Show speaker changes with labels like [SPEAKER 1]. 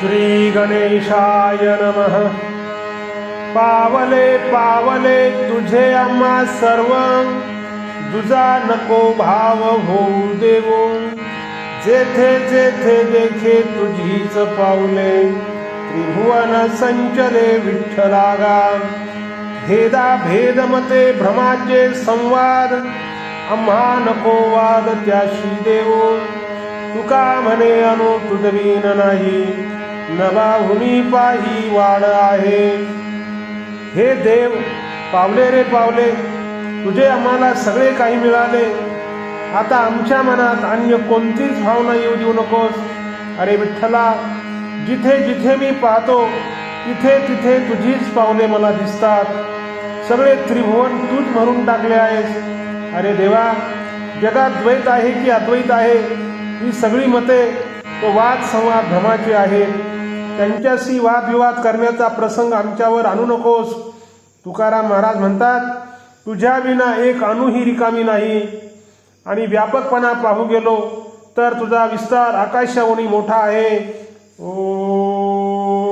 [SPEAKER 1] श्री गणेशाय नमः. पावले पावले तुझे आम्हा सर्व. तुझा नको भाव होऊ देवो. जेथे जेथे देखे तुझीच पावले. त्रिभुवन संचले विठ्ठलागा. भेदा भेदमते भ्रमाचे संवाद. आम्हा नको वाद त्याशी देवो. तुका म्हणे अनु तुझवीन नाही. नभाहुनी पाही वाड आहे. हे देव पावले रे पावले तुझे आम्हाला सगळे काही मिळाले. आता आमच्या मनात अन्य कोणतीच भावना येऊ देऊ नकोस. अरे विठ्ठला जिथे जिथे मी पाहतो तिथे तिथे तुझीच पावले मला दिसतात. सगळे त्रिभुवन तूच भरून टाकले आहेस. अरे देवा जगात द्वैत आहे की अद्वैत आहे? ही सगळी मते तो वाद संवाद भ्रमाची आहे त्यांच्याशी वादविवाद करण्याचा प्रसंग आमच्यावर आणू नकोस. तुकाराम महाराज म्हणतात तुझ्या विना एक अणुही रिकामी नाही. आणि व्यापकपणा पाहू गेलो तर तुझा विस्तार आकाशावणी मोठा आहे. ओ.